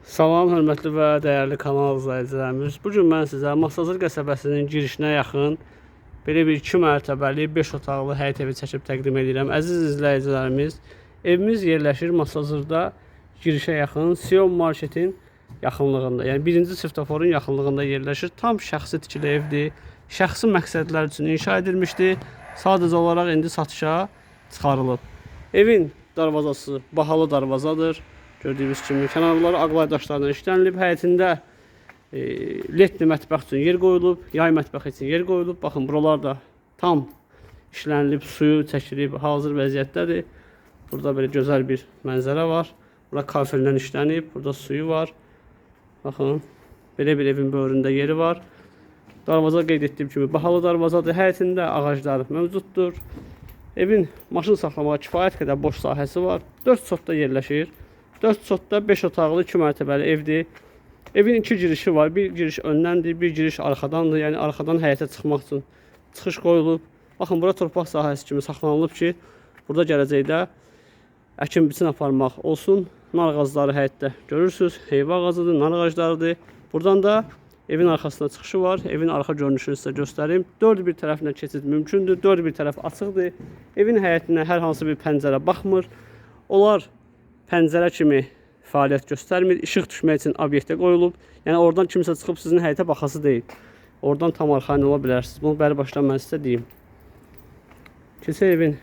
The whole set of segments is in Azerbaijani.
Salam, hörmətli və dəyərli kanal izləyicilərimiz. Bu gün mən sizə Masazır qəsəbəsinin girişinə yaxın belə bir 2 mərtəbəli 5 otaqlı həyət evi çəkib təqdim edirəm. Əziz izləyicilərimiz, evimiz yerləşir Masazırda girişə yaxın Sion marketin yaxınlığında. Yəni 1-ci svetoforun yaxınlığında yerləşir. Tam şəxsi tikili evdir. Şəxsi məqsədlər üçün inşa edilmişdir. Sadəcə olaraq indi satışa çıxarılıb. Evin darvazası bahalı darvazadır. Gördüyünüz kimi kənarları ağlay daşlarla işlənilib. Həyətində e, ledli mətbəx üçün yer qoyulub, yay mətbəx üçün yer qoyulub. Baxın buralar da tam işlənilib, suyu çəkilib, hazır vəziyyətdədir. Burada belə gözəl bir mənzərə var. Bura kafeldən işlənib, burada suyu var. Baxın, belə bir evin böyründə yeri var. Darvaza qeyd etdiyim kimi bahalı darvazadır. Həyətində ağaclar mövcuddur. Evin maşın saxlamağa kifayət qədər boş sahəsi var. 4 sotda yerləşir. 4 sotda 5 otaqlı 2 mərtəbəli evdir. Evin iki girişi var. Bir giriş öndəndir, bir giriş arxadandır. Yəni arxadan həyətə çıxmaq üçün çıxış qoyulub. Baxın bura torpaq sahəsi kimi saxlanılıb ki, burada gələcəkdə əkin biçin aparmaq olsun. Nar ağacları həyətdə görürsüz. Heyva ağacıdır, nar ağaclarıdır. Buradan da evin arxasına çıxışı var. Evin arxa görünüşünü sizə göstərim. Dörd bir tərəfindən keçid mümkündür. Dörd bir tərəf açıqdır. Evin həyətinə hər hansı bir pəncərə baxmır. Onlar pəncərə kimi fəaliyyət göstərmir. İşıq düşmək üçün obyektə qoyulub. Yəni oradan kimsə çıxıb sizin həyətə baxası deyil. Oradan tam arxayın ola bilərsiniz. Bunu bəri başdan mən sizə deyim. Keçək evin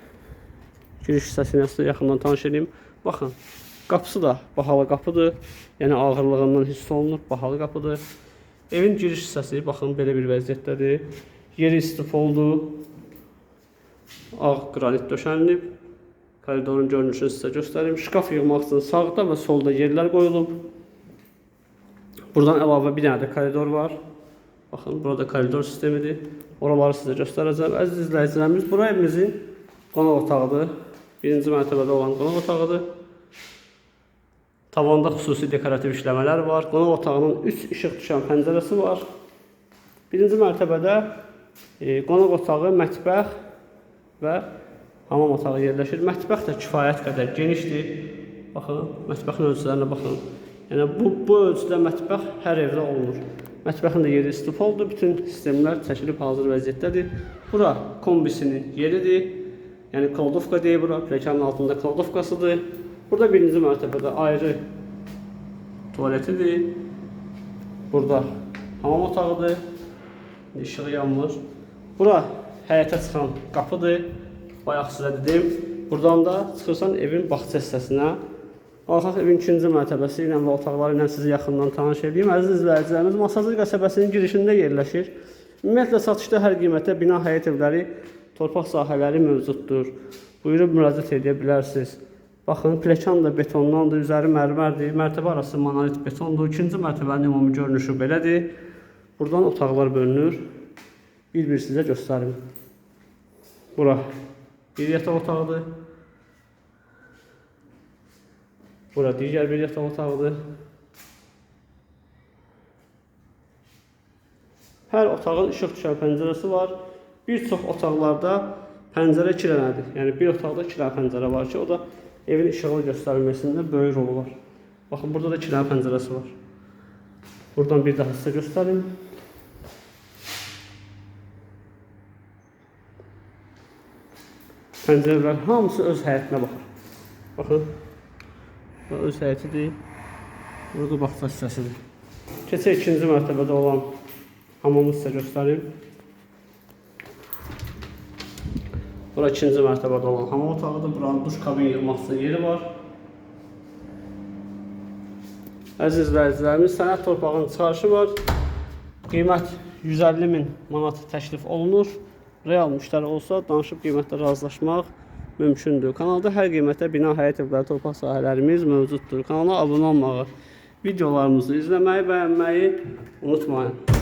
giriş hissəsinə sizə yaxından tanış edeyim. Baxın, qapısı da bahalı qapıdır. Yəni ağırlığından hiss olunur, bahalı qapıdır. Evin giriş hissəsi baxın belə bir vəziyyətdədir. Yeri istifoldu. Ağ qranit döşənilib. Koridorun görünüşünü sizə göstərim. Şkaf yığmaq üçün sağda və solda yerlər qoyulub. Buradan əlavə bir dənə də koridor var. Baxın, burada koridor sistemidir. Oraları sizə göstərəcəm. Əziz izləyicilərimiz, bura evimizin qonaq otağıdır. Birinci mərtəbədə olan qonaq otağıdır. Tavanda xüsusi dekorativ işləmələr var. Qonaq otağının 3 işıq düşən pəncərəsi var. Birinci mərtəbədə e, qonaq otağı, mətbəx və hamam otağı yerləşir. Mətbəx də kifayət qədər genişdir. Baxın, mətbəxin ölçülərinə baxın. Yəni bu bu ölçüdə mətbəx hər evdə olmur. Mətbəxin də yeri istipoldur. Bütün sistemlər çəkilib hazır vəziyyətdədir. Bura kombisinin yeridir. Yəni kladovka deyir bura. Pləkanın altında kladovkasıdır. Burada birinci mərtəbədə ayrı tualetidir. Burada hamam otağıdır. İşığı yanmır. Bura həyətə çıxan qapıdır. Bayaq sizə dedim. Buradan da çıxırsan evin bağça hissəsinə. Qalxaq evin ikinci mərtəbəsi ilə və otaqları ilə sizi yaxından tanış edeyim. Əziz izləyicilərimiz, Masazır qəsəbəsinin girişində yerləşir. Ümumiyyətlə satışda hər qiymətə bina həyət evləri, torpaq sahələri mövcuddur. Buyurub müraciət edə bilərsiniz. Baxın, pləkan da betondandır, üzəri mərmərdir, mərtəbə arası monolit betondur. İkinci mərtəbənin ümumi görünüşü belədir. Buradan otaqlar bölünür. Bir-bir sizə göstərim. Bura bir yataq otağıdır. Bura digər bir yataq otağıdır. Hər otağın işıq düşən pəncərəsi var. Bir çox otaqlarda pəncərə iki dənədir. Yəni bir otaqda iki dənə pəncərə var ki, o da evin işıqlı göstərilməsində böyük rolu var. Baxın, burada da iki dənə pəncərəsi var. Buradan bir daha sizə göstərim. Pəncərələr hamısı öz həyətinə baxır. Baxın. Bu öz həyətidir. Burada bağça hissəsidir. Keçək ikinci mərtəbədə olan hamamı sizə göstərim. Bura ikinci mərtəbədə olan hamam otağıdır. Buranın duş kabin yığmaq üçün yeri var. Əziz izləyicilərimiz, sənət torpağının çıxarışı var. Qiymət 150 min manat təklif olunur. Real müştəri olsa danışıb qiymətdə razılaşmaq mümkündür. Kanalda hər qiymətə bina həyət evləri, torpaq sahələrimiz mövcuddur. Kanala abunə olmağı, videolarımızı izləməyi, bəyənməyi unutmayın.